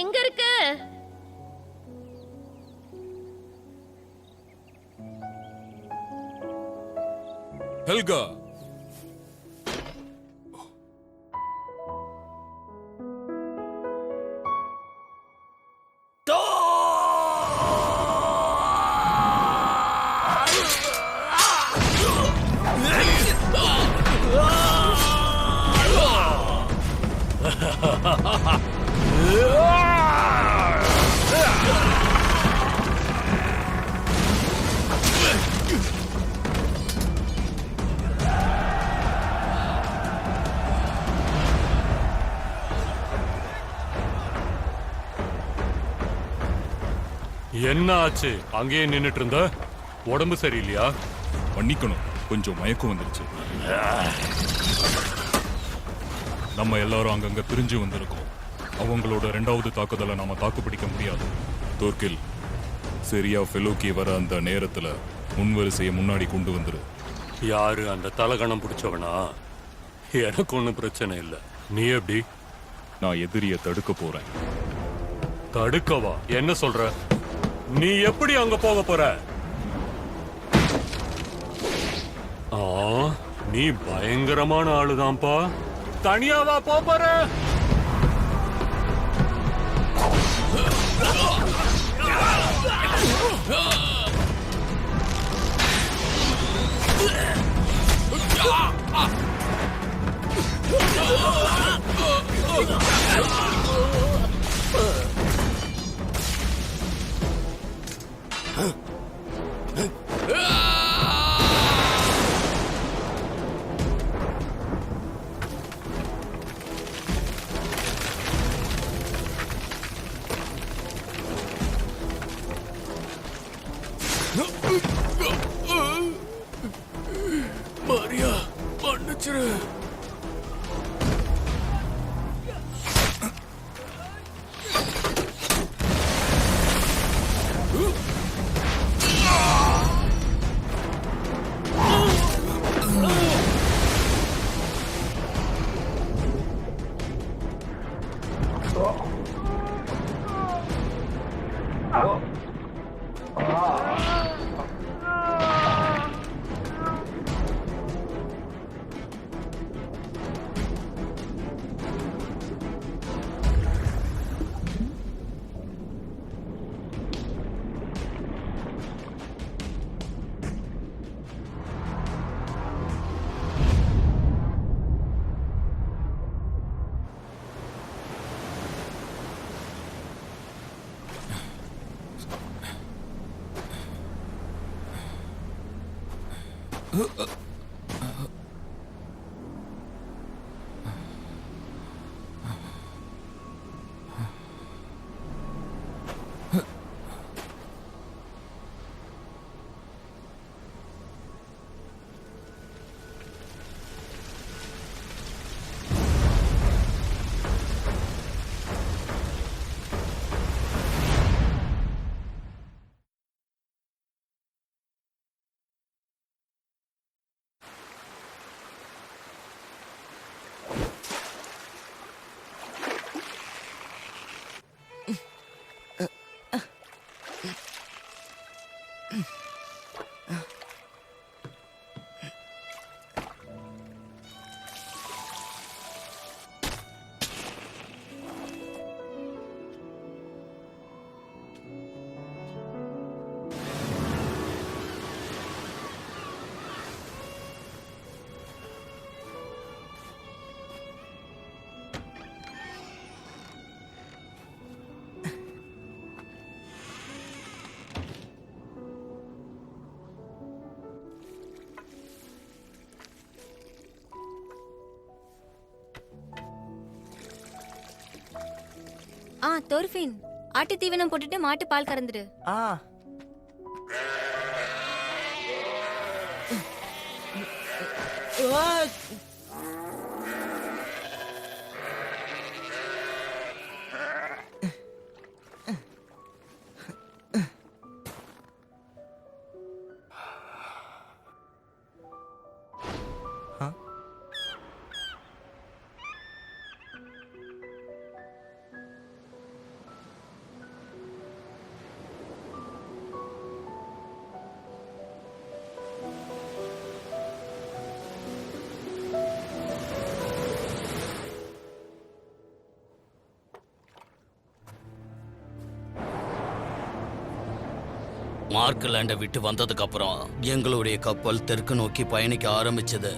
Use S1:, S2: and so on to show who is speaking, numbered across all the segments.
S1: எங்க இருக்கு?
S2: ஹெல்கா.
S3: என்ன ஆச்சு அங்கேயே நின்னுட்டு இருந்த உடம்பு சரியில்லையா?
S2: மன்னிக்கணும் கொஞ்சம் மயக்கம் வந்துருச்சு. நம்ம எல்லாரும் அங்கங்க பிரிஞ்சு வந்திருக்கோம். அவங்களோட ரெண்டாவது தாக்குதலை நாம தாக்குப்பிடிக்க முடியாது. தோர்கில் சரியா ஃபெலோக்கி வர அந்த நேரத்துல முன்வரிசையை முன்னாடி கொண்டு வந்துரு.
S3: யாரு அந்த தலகணம் பிடிச்சவனா? எனக்கு ஒன்றும் பிரச்சனை இல்லை. நீ எப்படி?
S2: நான் எதிரியை தடுக்க போறேன்.
S3: தடுக்கவா? என்ன சொல்ற? நீ எப்படி அங்க போக போற? ஆ நீ பயங்கரமான ஆளுதான்ப்பா. தனியாவா 말이야, 만나치를.
S2: மரியா மன்னிச்சிரு
S4: ஆ தோர்ஃபின் ஆட்டு தீவனம் போட்டுட்டு மாட்டு பால் கறந்துடு.
S5: ஆ. மார்க்
S6: மார்க்லாண்டை விட்டு வந்ததுக்கு அப்புறம் எங்களுடைய கப்பல் தெற்கு நோக்கி பயணிக்க ஆரம்பிச்சது.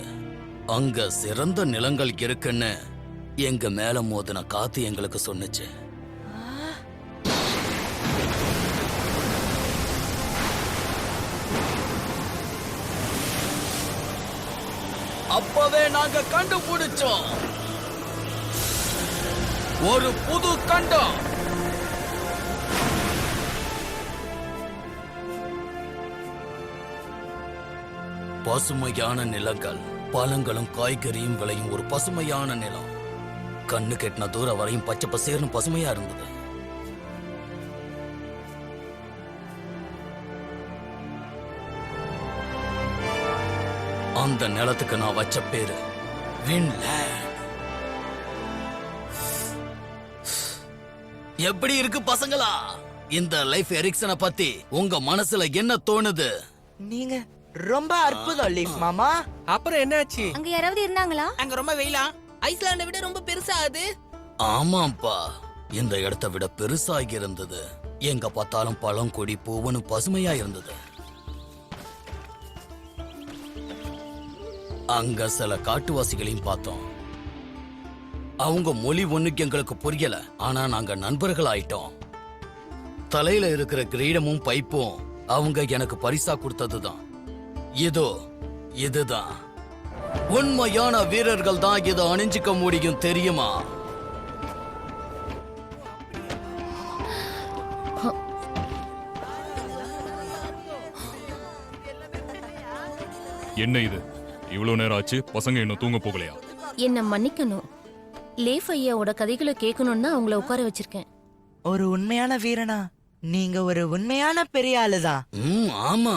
S6: அங்க சிறந்த நிலங்கள் இருக்குன்னு எங்க மேல மோதின காத்து எங்களுக்கு சொன்னுச்சு. அப்பவே நாங்க கண்டுபிடிச்சோம். ஒரு புது கண்டம். பசுமையான நிலங்கள். பழங்களும் காய்கறியும் விளையும் ஒரு பசுமையான நிலம். கண்ணு கெட்டின தூரம் வரையும் பச்சை பசேர்னு பசுமையா இருந்தது. அந்த நிலத்துக்கு நான் வச்ச பேரு வின்லேண்ட் எப்படி இருக்கு பசங்களா? இந்த லைஃப் எரிக்சனை பத்தி உங்க மனசுல என்ன தோணுது?
S5: நீங்க ரொம்ப அற்புதம் லீஃப் மாமா.
S7: அப்புறம் என்னாச்சு?
S4: அங்க யாராவது இருந்தாங்களா?
S8: அங்க ரொம்ப வெயிலா. ஐஸ்லாண்டை விட ரொம்ப பெருசா அது.
S6: ஆமாப்பா இந்த இடத்தை விட பெருசாகி இருந்தது. எங்க பார்த்தாலும் பழம் கொடி பூவனு பசுமையா இருந்தது. அங்க சில காட்டுவாசிகளையும் பார்த்தோம். அவங்க மொழி ஒண்ணுக்கு எங்களுக்கு புரியல. ஆனா நாங்க நண்பர்கள் ஆயிட்டோம். தலையில இருக்கிற கிரீடமும் பைப்பும் அவங்க எனக்கு பரிசா கொடுத்ததுதான். இதோ இதுதான். உண்மையான வீரர்கள் தான் இதை அணிஞ்சுக்க முடியும் தெரியுமா?
S2: என்ன இது? இவ்வளவு நேரம் ஆச்சு பசங்க இன்னும் தூங்க போகலையா?
S1: என்ன மன்னிக்கணும். லேஃப் ஐயாவோட கதைகளை கேட்கணும்னு தான் அவங்கள உட்கார வச்சிருக்கேன்.
S5: ஒரு உண்மையான வீரனா? நீங்க ஒரு உண்மையான பெரிய ஆளுதான்.
S6: ஆமா.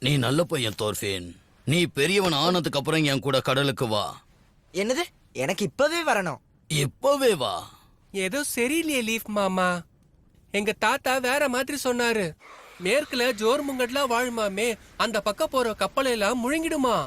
S6: நீ நல்ல பையன் தோர்ஃபேன். நீ பெரியவன் ஆனதுக்கு அப்புறம் என் கூட கடலுக்கு வா.
S5: என்னது? எனக்கு இப்பவே வரணும்.
S6: இப்பவே வா.
S7: ஏதோ சரியில்லையே லீஃப் மாமா. எங்க தாத்தா வேற மாதிரி சொன்னாரு. மேற்குல ஜோர் முங்கட்லாம் வாழுமாமே அந்த பக்கம் போற கப்பல் எல்லாம் முழுங்கிடுமா.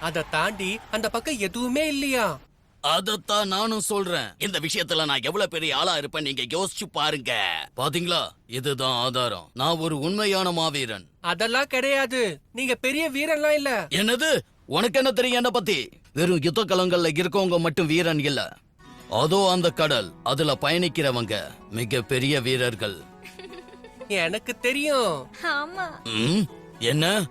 S7: அதை தாண்டி அந்த பக்கம் எதுவுமே இல்லையா?
S6: அதத்தான் நானும் சொல்றேன். இந்த விஷயத்துல நான் எவ்வளவு பெரிய ஆளா இருப்பேன் நீங்க யோசிச்சு பாருங்க. பாத்தீங்களா? இதுதான் ஆதாரம். நான் ஒரு உண்மையான மாவீரன்.
S7: அதெல்லாம் கிடையாது. நீங்க பெரிய வீரன்லாம் இல்ல.
S6: என்னது? உனக்கு என்ன தெரியும் என்ன பத்தி? வெறும் யுத்த களங்கள்ல இருக்கவங்க மட்டும் வீரன் இல்ல. அதோ அந்த கடல். அதுல பயணிக்கிறவங்க மிக பெரிய வீரர்கள்.
S7: எனக்கு தெரியும்.
S4: ஆமா.
S6: ம், என்ன?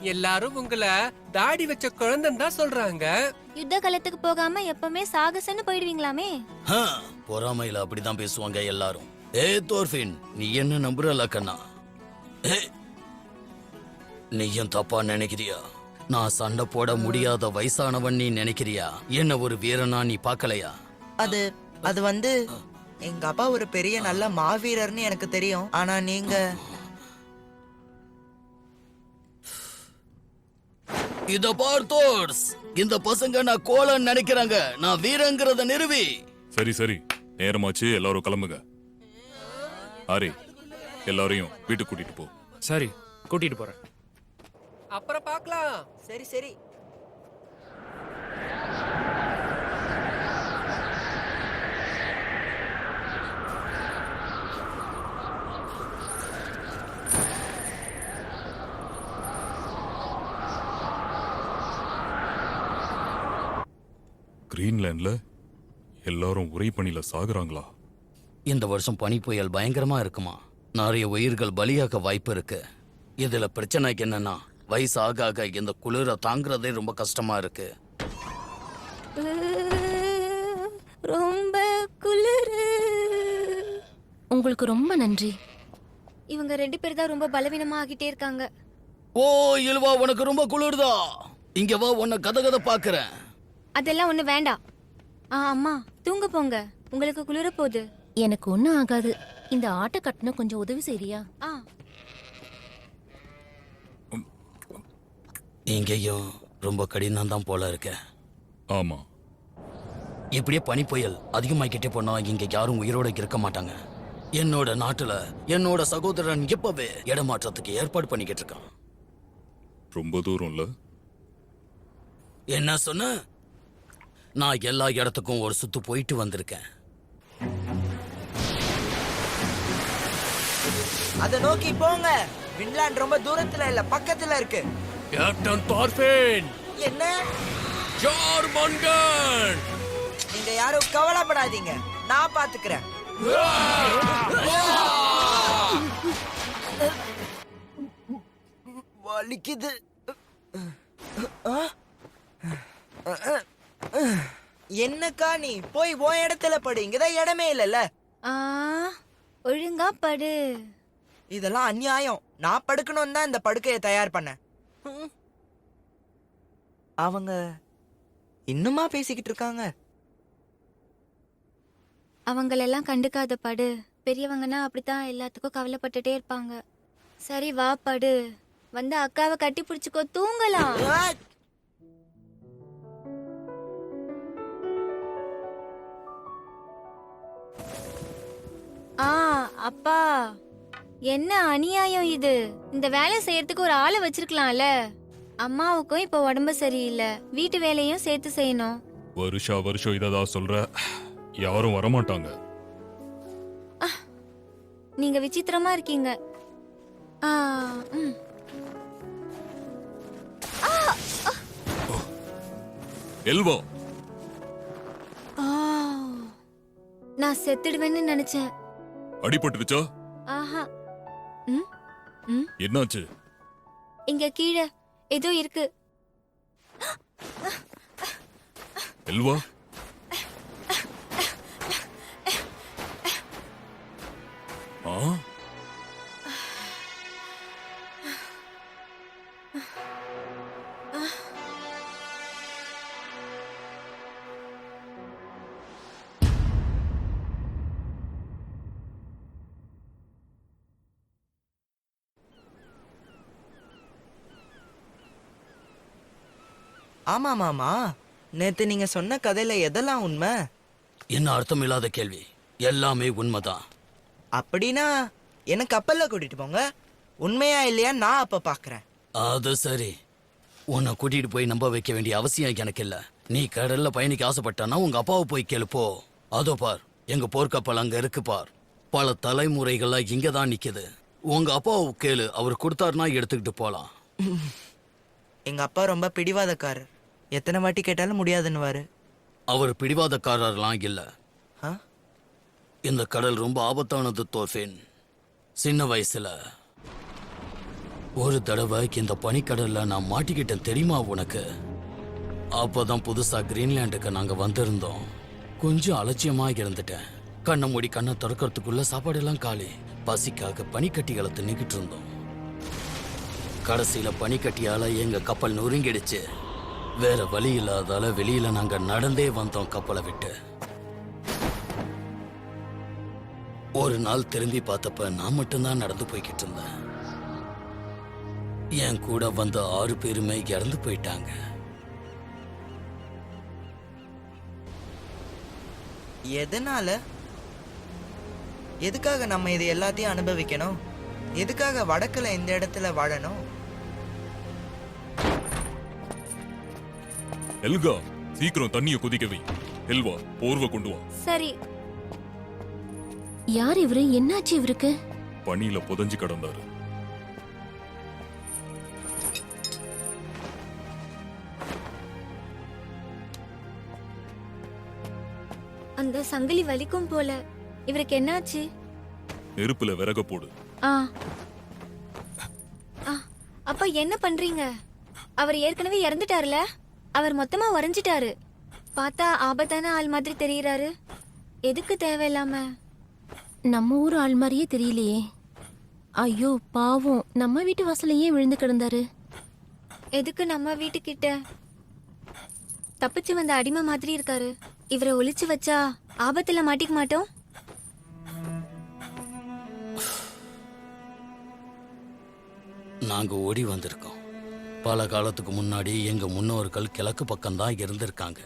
S7: எல்லாரும் உங்களை தாடி வச்ச குழந்தைன்னு தான் சொல்றாங்க.
S4: யுத்த காலத்துக்கு போகாம எப்பவுமே சாகசன்னு போயிடுவீங்களாமே?
S6: ஹ, பொறாமையில அப்படிதான் பேசுவாங்க எல்லாரும். ஏ தோர்ஃபின் நீ என்ன நம்புறல கண்ணா? ஏ, நீயும் தப்பா நினைக்கிறியா? நான் சண்டை போட முடியாத வயசானவன் நீ நினைக்கிறியா? என்ன ஒரு வீரனா நீ பார்க்கலையா?
S5: அது அது வந்து எங்க அப்பா ஒரு பெரிய நல்ல மாவீரர்னு எனக்கு தெரியும். ஆனா நீங்க
S6: இத பார் தோர்ஸ். இந்த பசங்க நான் கோலன்னு நினைக்கிறாங்க. நான் வீரங்கிறத நிறுவி.
S2: சரி சரி. நேரமாச்சு எல்லாரும் கிளம்புங்க. ஹரி எல்லாரையும் வீட்டுக்கு கூட்டிட்டு போ.
S9: சரி கூட்டிட்டு போறேன்.
S7: அப்புறம் பார்க்கலாம்.
S5: சரி சரி.
S2: கிரீன்லாண்ட்ல எல்லாரும் உரை பணியில சாகுறாங்களா?
S6: இந்த வருஷம் பனி புயல் பயங்கரமா இருக்குமா? நிறைய உயிர்கள் பலியாக வாய்ப்பு இருக்கு. இதுல பிரச்சனை என்னன்னா வயசு ஆக ஆக இந்த குளிர தாங்குறதே ரொம்ப கஷ்டமா இருக்கு.
S4: ரொம்ப குளிரு.
S1: உங்களுக்கு ரொம்ப நன்றி.
S4: இவங்க ரெண்டு பேர் தான் ரொம்ப பலவீனமா ஆகிட்டே இருக்காங்க.
S6: ஓ இல்வா உனக்கு ரொம்ப குளிர்தா. இங்க வா உன்னை கத கத பாக்குறேன்
S4: அதெல்லாம் ஒண்ணு வேண்டாம். ஆ அம்மா தூங்க போங்க. உங்களுக்கு குளிர போகுது.
S1: எனக்கு ஒன்றும் ஆகாது. இந்த ஆட்டை கட்டின கொஞ்சம் உதவி செய்றியா?
S4: ஆ.
S6: இங்கேயும் ரொம்ப கடினம் தான் போல இருக்க.
S2: ஆமா.
S6: இப்படியே பனி புயல் அதிகமாக்கிட்டே போனா இங்க யாரும் உயிரோட இருக்க மாட்டாங்க. என்னோட நாட்டுல என்னோட சகோதரன் இப்பவே இடமாற்றத்துக்கு ஏற்பாடு பண்ணிக்கிட்டு இருக்கான்.
S2: ரொம்ப தூரம் இல்ல
S6: என்ன சொன்ன? நான் எல்லா இடத்துக்கும் ஒரு சுத்து போயிட்டு வந்திருக்கேன்.
S5: அதை நோக்கி போங்க. வின்லாண்ட் ரொம்ப தூரத்துல இல்ல பக்கத்துல இருக்கு.
S10: கேப்டன் தார்ஃபின்
S5: என்ன?
S10: ஜார்மன்கன்
S5: நீங்க யாரும் கவலைப்படாதீங்க. நான் பாத்துக்கிறேன். வலிக்குது. என்னக்கா நீ? போய் உன் இடத்துல படு. இங்கதான் இடமே இல்லைல்ல.
S4: ஆ ஒழுங்கா படு.
S5: இதெல்லாம் அநியாயம். நான் படுக்கணும் தான் இந்த படுக்கையை தயார் பண்ணேன். ம். அவங்க இன்னுமா பேசிக்கிட்டு இருக்காங்க?
S4: அவங்களெல்லாம் கண்டுக்காத படு. பெரியவங்கன்னா அப்படித்தான் எல்லாத்துக்கும் கவலைப்பட்டுட்டே இருப்பாங்க. சரி வா படு. வந்து அக்காவை கட்டி பிடிச்சுக்கோ. தூங்கலாம்.
S5: ஆ!
S4: ஆ அப்பா. என்ன அநியாயம் இது? இந்த வேலை செய்யறதுக்கு ஒரு ஆளை வச்சிருக்கலாம்ல. அம்மாவுக்கும் இப்ப உடம்பு சரியில்லை. வீட்டு வேலையும் சேர்த்து செய்யணும்.
S2: வருஷா வருஷம் இததான் சொல்ற. யாரும் வரமாட்டாங்க.
S4: நீங்க விசித்திரமா இருக்கீங்க. ஆ, ம்.
S2: எல்வா.
S4: ஆ. நான் செத்துடுவேன்னு நினைச்சேன்.
S2: அடிபட்டுருச்சா?
S4: ஆஹா. ம் ம்.
S2: என்னாச்சு?
S4: இங்க கீழே ஏதோ இருக்கு.
S2: எல்வா? ஆ?
S5: ஆமா மாமா நேத்து நீங்க சொன்ன கதையில எதெல்லாம் உண்மை?
S6: என்ன அர்த்தம் இல்லாத கேள்வி. எல்லாமே உண்மைதான்.
S5: அப்படின்னா என்ன கப்பல்ல கூட்டிட்டு போங்க. உண்மையா இல்லையா நான் அப்ப பாக்குறேன்.
S6: அது சரி. உன்னை கூட்டிட்டு போய் நம்ப வைக்க வேண்டிய அவசியம் எனக்கு இல்ல. நீ கடல்ல பயணிக்க ஆசைப்பட்டானா உங்க அப்பாவை போய் கேளு போ. அதோ பார் எங்க போர்க்கப்பல் அங்க இருக்கு பார். பல தலைமுறைகளா இங்க தான் நிக்குது. உங்க அப்பாவை கேளு அவர் கொடுத்தாருன்னா எடுத்துக்கிட்டு போலாம்.
S5: எங்க அப்பா ரொம்ப பிடிவாதக்காரர். எத்தனை வாட்டி கேட்டாலும் முடியாதுன்னுவாரு.
S6: அவர் பிடிவாதக்காரர்லாம் இல்ல.
S5: ஆ?
S6: இந்த கடல் ரொம்ப ஆபத்தானது தோஃபின் சின்ன வயசுல ஒரு தடவை இந்த பனிக்கடல்ல நான் மாட்டிக்கிட்டேன் தெரியுமா உனக்கு? அப்பதான் புதுசா கிரீன்லாண்டுக்கு நாங்க வந்திருந்தோம். கொஞ்சம் அலட்சியமா இருந்துட்டேன். கண்ணை மூடி கண்ணை திறக்கறதுக்குள்ள சாப்பாடெல்லாம் காலி. பசிக்காக பனிக்கட்டிகளை தின்னுக்கிட்டு இருந்தோம். கடைசியில பனிக்கட்டியால எங்க கப்பல் நொறுங்கிடுச்சு. வேற வழி இல்லாதால வெளியில நாங்க நடந்தே வந்தோம் கப்பலை விட்டு. ஒரு நாள் திரும்பி பார்த்தப்ப நான் மட்டும்தான் நடந்து போய்கிட்டு இருந்தேன். என் கூட வந்த ஆறு பேருமே இறந்து போயிட்டாங்க.
S5: எதனால? எதுக்காக நம்ம இது எல்லாத்தையும் அனுபவிக்கணும்? எதுக்காக வடக்குல இந்த இடத்துல வாழணும்?
S2: எல்கா சீக்கிரம் தண்ணிய கொதிக்க வை எல்வா போர்வை கொண்டு வா.
S4: சரி.
S1: யார் இவரு? என்னாச்சு இவருக்கு?
S2: பனியில புதஞ்சு கிடந்தாரு.
S4: அந்த சங்கிலி வலிக்கும் போல. இவருக்கு என்னாச்சு?
S2: நெருப்புல விறக போடு.
S4: ஆ. ஆ, அப்பா என்ன பண்றீங்க? அவர் ஏற்கனவே இறந்துட்டாருல? அவர் மொத்தமா உறைஞ்சிட்டாரு பார்த்தா ஆபத்தான ஆள் மாதிரி தெரியறாரு. எதுக்கு தேவையில்லாம?
S1: நம்ம ஊர் ஆள் மாதிரியே தெரியலையே. ஐயோ பாவம். நம்ம வீட்டு வாசலையே விழுந்து கிடந்தாரு.
S4: எதுக்கு நம்ம வீட்டுக்கிட்ட? தப்பிச்சு வந்த அடிமை மாதிரி இருக்காரு. இவரை ஒளிச்சு வச்சா ஆபத்துல மாட்டிக்க மாட்டோம்?
S6: நாங்க ஓடி வந்திருக்கோம். பல காலத்துக்கு முன்னாடி எங்க முன்னோர்கள் கிழக்கு பக்கம்தான் இருந்திருக்காங்க.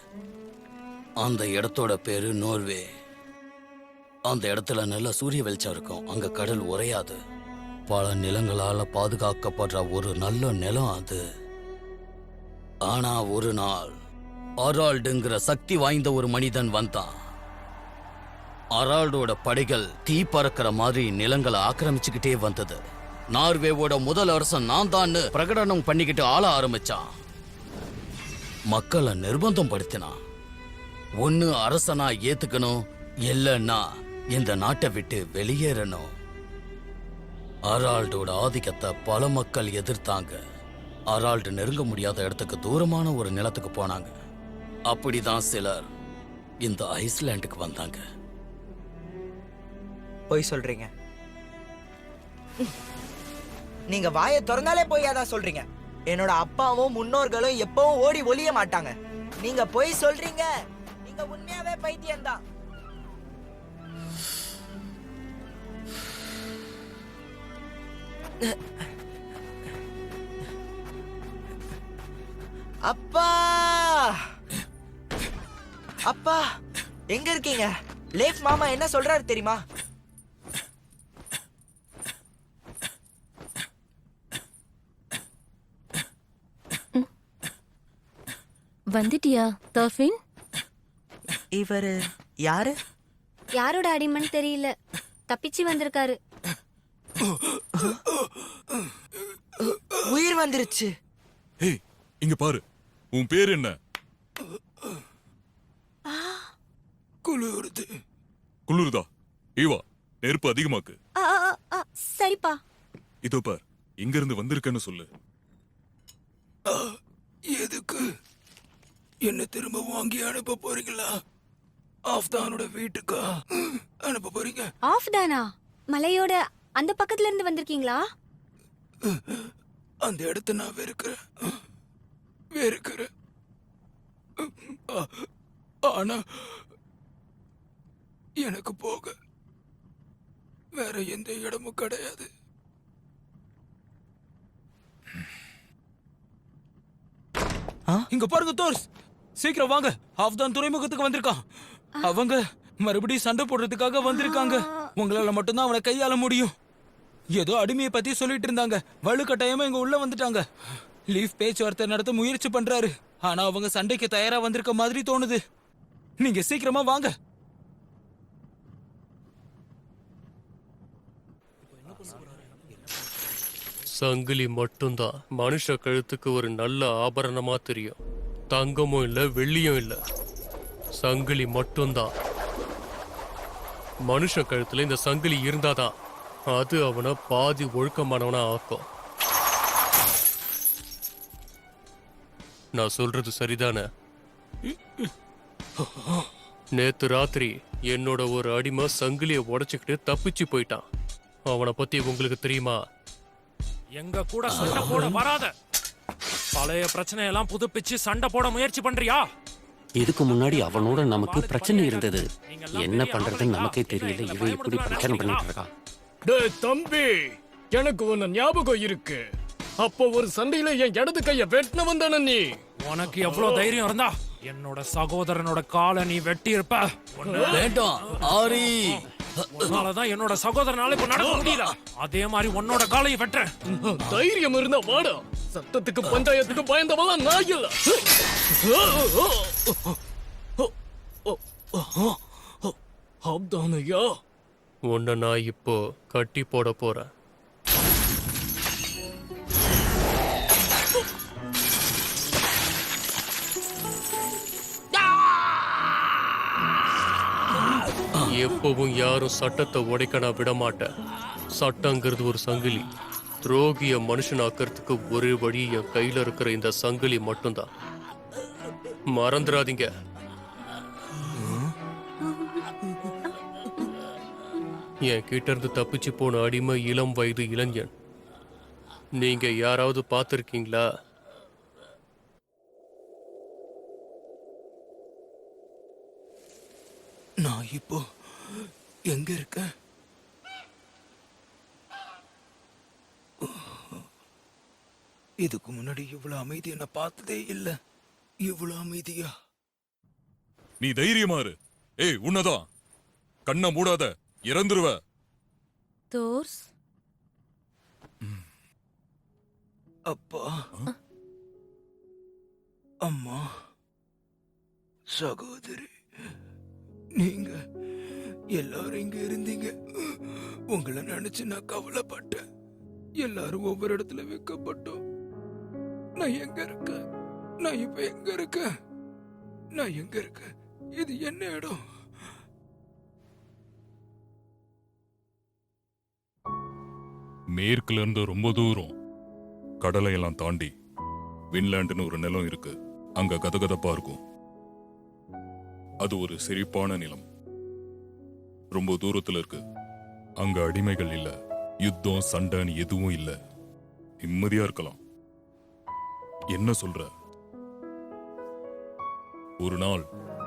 S6: அந்த இடத்தோட பேரு நோர்வே. அந்த இடத்துல நல்ல சூரிய வெளிச்சம் இருக்கும். அங்க கடல் உறையாது. பல நிலங்களால பாதுகாக்கப்படுற ஒரு நல்ல நிலம் அது. ஆனா ஒரு நாள் அரால்டுங்கிற சக்தி வாய்ந்த ஒரு மனிதன் வந்தான். அரால்டோட படைகள் தீ பறக்கிற மாதிரி நிலங்களை ஆக்கிரமிச்சுக்கிட்டே வந்தது. நார்வேவோட முதல் அரசன் நான் தான் பிரகடனம் பண்ணிக்கிட்டு ஆள ஆரம்பிச்சான். மக்களை நிர்பந்தம் படுத்தினான் ஒன்னு அரசனா ஏத்துக்கணும் இல்லைன்னா இந்த நாட்டை விட்டு வெளியேறணும். அரால்டோட ஆதிக்கத்தை பல மக்கள் எதிர்த்தாங்க. அரால்டு நெருங்க முடியாத இடத்துக்கு தூரமான ஒரு நிலத்துக்கு போனாங்க. அப்படிதான் சிலர் இந்த ஐஸ்லாண்டுக்கு வந்தாங்க.
S5: போய் சொல்றீங்க. நீங்க வாயை திறந்தாலே போய் அதான் சொல்றீங்க. என்னோட அப்பாவும் முன்னோர்களும் எப்பவும் ஓடி ஒளிய மாட்டாங்க. நீங்க போய் சொல்றீங்க. நீங்க உண்மையாவே பைத்தியம் தான். அப்பா! அப்பா! எங்க இருக்கீங்க? லேஃப் மாமா என்ன சொல்றாரு தெரியுமா?
S1: வந்துட்டியா தர்ஃபின்?
S5: இவரு யாரு?
S4: யாரோட அடிமன்னு தெரியல. தப்பிச்சு வந்திருக்காரு.
S5: உயிர் வந்துருச்சு.
S2: ஏய் இங்க பாரு. உன் பேர் என்ன?
S6: குளிருது.
S2: குளிருதா? ஈவா நெருப்பு அதிகமாக்கு.
S4: ஆ, ஆ, சரிப்பா.
S2: இதோ பார் இங்க இருந்து வந்திருக்கேன்னு சொல்லு.
S6: எதுக்கு? என்ன திரும்ப வாங்கி அனுப்ப போறீங்களா? ஆஃப்தானோட வீட்டுக்கா? அனுப்ப போறீங்க.
S4: ஆஃப் தானா மலையோட அந்த பக்கத்துல இருந்து வந்திருக்கீங்களா?
S6: அந்த இடத்த நான் வெறுக்கிறேன். வெறுக்கிறேன். ஆனா எனக்கு போக வேற எந்த இடமும் கிடையாது.
S11: இங்க பாருங்க தோர்ஸ் சீக்கிரம் வாங்க. ஆப்தான் துறைமுகத்துக்கு வந்திருக்கான். அவங்க மறுபடியும் சண்டை போடுறதுக்காக வந்திருக்காங்க. உங்களால மட்டும்தான் அவனை கையாள முடியும். ஏதோ அடிமையை பத்தி சொல்லிட்டு இருந்தாங்க. வலுக்கட்டாயமா இங்க உள்ள வந்துட்டாங்க. லீஃப் பேச்சுவார்த்தை நடத்த முயற்சி பண்றாரு. ஆனா அவங்க சண்டைக்கு தயாரா வந்திருக்க மாதிரி தோணுது. நீங்க சீக்கிரமா வாங்க.
S10: சங்கிலி மட்டும்தான். மனுஷ கழுத்துக்கு ஒரு நல்ல ஆபரணமா தெரியும். தங்கமும் இல்ல வெள்ளியும் இல்ல. சங்கிலி மட்டும்தான். மனுஷ கழுத்துல இந்த சங்கிலி இருந்தாதான் அது அவனை பாதி ஒழுக்கமானவனா ஆக்கும். நான் சொல்றது சரிதானே? நேத்து ராத்திரி என்னோட ஒரு அடிமை சங்கிலிய உடைச்சுக்கிட்டு தப்பிச்சு போயிட்டான். அவனை பத்தி உங்களுக்கு தெரியுமா?
S9: எங்க கூட சண்டை போட வராத. பழைய பிரச்சனையெல்லாம் புதுப்பிச்சு சண்டை போட முயற்சி பண்றியா?
S12: இதுக்கு முன்னாடி அவனோட நமக்கு பிரச்சனை இருந்தது. என்ன பண்றதுன்னு நமக்கே தெரியல. இவன் எப்படி பிரச்சனை பண்ணிட்டு இருக்கான்
S13: டேய் தம்பி எனக்கு ஒன்னு ஞாபகம் இருக்கு. அப்போ ஒரு சண்டையில என் இடது கைய வெட்டினவன் தானே நீ.
S9: உனக்கு எவ்வளவு தைரியம் இருந்தா? என்னோட சகோதரனோட காலை நீ வெட்டி இருப்ப
S6: வேண்டாம் ஆரி.
S9: உன்னாலதான் என்னோட சகோதரனால இப்ப நடக்க முடியல. அதே மாதிரி உன்னோட காலையும் வெட்டுறேன்.
S13: தைரியம் இருந்தா வாடா. சத்தத்துக்கு பஞ்சாயத்துக்கு பயந்தவெல்லாம் நான் இல்ல. அப்தானையா
S10: உன்னை நான் இப்போ கட்டி போட போறேன். எப்பவும் யாரும் சட்டத்தை உடைக்க நான் விட மாட்டேன் சட்டங்கிறது ஒரு சங்கிலி. துரோகிய மனுஷனாக்கிறதுக்கு ஒரே வழி என் கையில இருக்கிற இந்த சங்கிலி மட்டும்தான். மறந்துடாதீங்க. என் கிட்ட இருந்து தப்பிச்சு போன அடிமை இளம் வயது இளைஞன். நீங்க யாராவது பார்த்திருக்கீங்களா?
S11: நான் இப்போ எங்க இருக்கேன் இதுக்கு முன்னாடி இவ்வளவு அமைதி என்ன பார்த்ததே இல்ல. இவ்வளவு அமைதியா?
S2: நீ தைரியமா இரு. ஏய் உன்னதான். கண்ணை மூடாத. இறந்துருவ.
S1: தோர்ஸ்.
S11: அப்பா. அம்மா. சகோதரி. நீங்க. எல்லாரும் இங்க இருந்தீங்க. உங்களை நினைச்சு நான் கவலைப்பட்டேன். எல்லாரும் ஒவ்வொரு இடத்துல வைக்கப்பட்டோம். நான் எங்க இருக்கேன்? நான் இப்ப எங்க இருக்கேன்? நான் எங்க இருக்கேன்? இது என்ன இடம்?
S2: மேற்குல இருந்து ரொம்ப தூரம். கடலை எல்லாம் தாண்டி. வின்லாண்டுன்னு ஒரு நிலம் இருக்கு. அங்க கதகதப்பா இருக்கும். அது ஒரு செழிப்பான நிலம். ரொம்ப தூரத்துல இருக்கு. அங்க அடிமைகள் இல்ல. யுத்தம் சண்டைன்னு எதுவும் இல்ல. நிம்மதியா இருக்கலாம். என்ன சொல்ற? ஒரு நாள்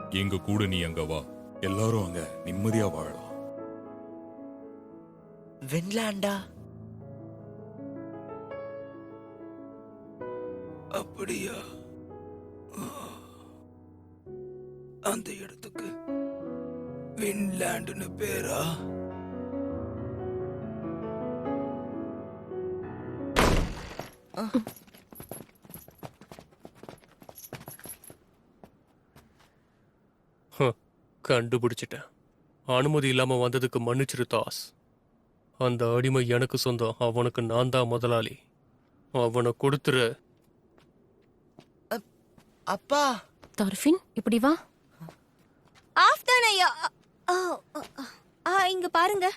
S2: எங்க கூட நீ அங்க வா. எல்லாரும் அங்க நிம்மதியா வாழலாம்.
S5: வெண்லாண்டா
S11: அப்படியா? அந்த இடத்துக்கு. வின்லாண்டுன்னு பேரா?
S10: ஹ, கண்டுபிடிச்சிட்டேன். அனுமதி இல்லாம வந்ததுக்கு மன்னிச்சிரு தாஸ். அந்த அடிமை எனக்கு சொந்தம் அவனுக்கு நான் தான் முதலாளி. அவனை கொடுத்துரு.
S5: அப்பா.
S1: தார்ஃபின் இப்படி வா.
S4: ஆஃப் தான் ஐயா இங்க பாருங்க.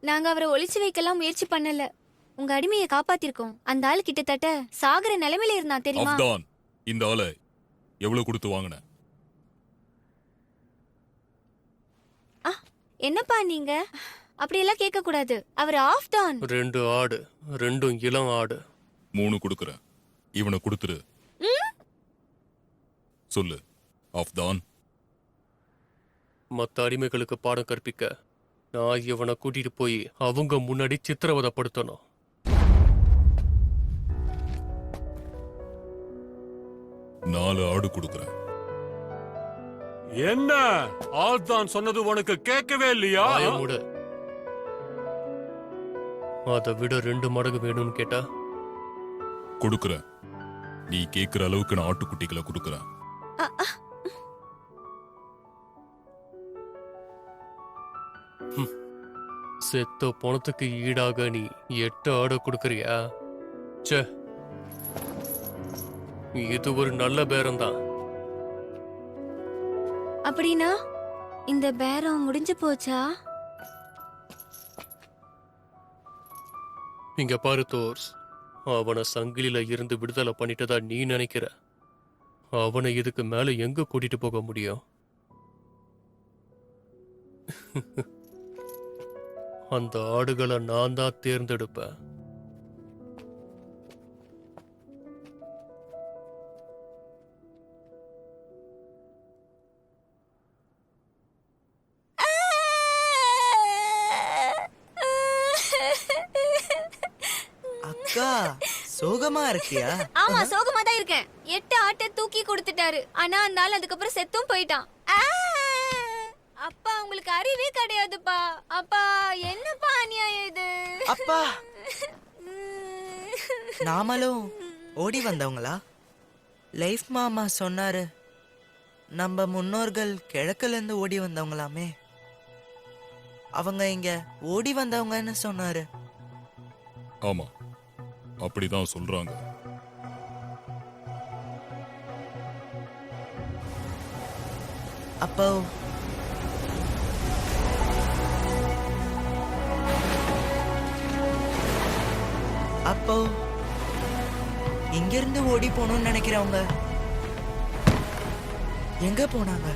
S4: நாங்க அவரை ஒளிச்சு வைக்கலாம் முயற்சி பண்ணல. உங்க அடிமையை காப்பாத்திருக்கோம். அந்த ஆள் கிட்டத்தட்ட சாகுற நிலைமையில இருந்தான் தெரியுமா?
S2: அப்தான் இந்த ஆளை எவ்வளவு கொடுத்து வாங்கின?
S4: என்னப்பா நீங்க? அப்படியெல்லாம் கேட்க கூடாது அவர் ஆஃப் தான்
S10: ரெண்டு ஆடு. ரெண்டும் இளம் ஆடு.
S2: மூணு கொடுக்கறேன். இவனை கொடுத்துரு. சொல்லு. அஃப்தான்.
S10: மத்த அடிமைகளுக்கு பாடம் கற்பிக்க நான் இவனை கூட்டிட்டு போய் அவங்க முன்னாடி சித்திரவதைப்படுத்தணும்.
S2: நாலு ஆடு கொடுக்கறேன்.
S3: என்ன? ஆல்தான் சொன்னது உனக்கு கேட்கவே இல்லையா?
S10: மூடு. அதை விட ரெண்டு மடங்கு வேணும்னு கேட்டா?
S2: கொடுக்கறேன். நீ கேக்குற அளவுக்கு நான் ஆட்டுக்குட்டிகளை கொடுக்கறேன்.
S10: செத்த பணத்துக்கு ஈடாக நீ எட்டு ஆடை கொடுக்கறியா? ச்சே. இது ஒரு நல்ல பேரம்தான்.
S4: அப்படின்னா இந்த பேரம் முடிஞ்சு போச்சா?
S10: இங்க பாரு தோர்ஸ். அவனை சங்கிலில இருந்து விடுதலை பண்ணிட்டதா நீ நினைக்கிற? அவனை இதுக்கு மேல எங்க கூட்டிட்டு போக முடியும்? அந்த ஆடுகளை நான் தான் தேர்ந்தெடுப்பேன்.
S5: அக்கா சோகமா இருக்கியா?
S4: ஆமா சோகமா தான் இருக்கேன். எட்டு ஆட்டை தூக்கி கொடுத்துட்டாரு. ஆனா அந்த ஆள் அதுக்கப்புறம் செத்தும் போயிட்டான். உங்களுக்கு அறிவே கிடையாதுப்பா. அப்பா என்னப்பா அநியாயம் இது?
S5: அப்பா. நாமளும் ஓடி வந்தவங்களா? லைஃப் மாமா சொன்னாரு நம்ம முன்னோர்கள் கிழக்குல இருந்து ஓடி வந்தவங்களாமே. அவங்க இங்க ஓடி வந்தவங்கன்னு சொன்னாரு.
S2: ஆமா அப்படிதான் சொல்றாங்க.
S5: அப்போ அப்போ இங்கிருந்து ஓடி போகணும்னு நினைக்கிறவங்க எங்க போனாங்க?